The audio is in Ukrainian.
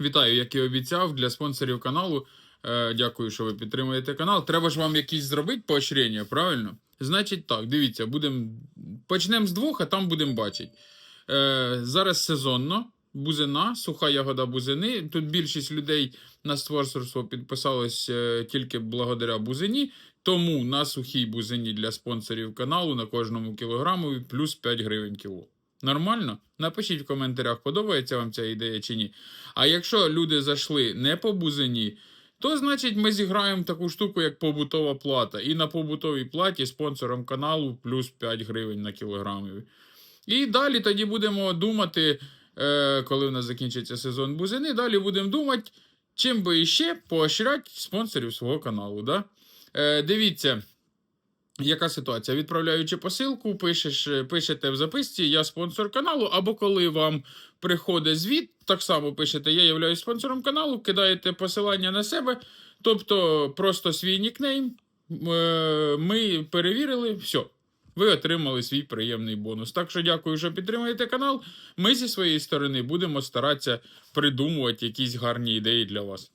Вітаю, як і обіцяв, для спонсорів каналу. Е, дякую, що ви підтримуєте канал. Треба ж вам якісь зробити поощрення, правильно? Значить так, дивіться, будем... почнемо з двох, а там будемо бачити. Е, зараз сезонно. Бузина, суха ягода бузини. Тут більшість людей на спонсорство підписалось е, тільки благодаря бузині. Тому на сухій бузині для спонсорів каналу на кожному кілограму плюс 5 гривень кіло. Нормально? Напишіть в коментарях, подобається вам ця ідея чи ні. А якщо люди зайшли не по бузині, то значить ми зіграємо таку штуку, як побутова плата. І на побутовій платі спонсором каналу плюс 5 гривень на кілограмів. І далі тоді будемо думати, е, коли в нас закінчиться сезон бузини, далі будемо думати, чим би іще поощряти спонсорів свого каналу. Да? Е, дивіться. Яка ситуація? Відправляючи посилку, пишеш, е, пишете в записці Я спонсор каналу, або коли вам приходить звіт, так само пишете Я являюсь спонсором каналу, кидаєте посилання на себе, тобто просто свій нікнейм. е, Ми перевірили, все. Ви отримали свій приємний бонус. Так що дякую, що підтримуєте канал. Ми зі своєї сторони будемо старатися придумувати якісь гарні ідеї для вас.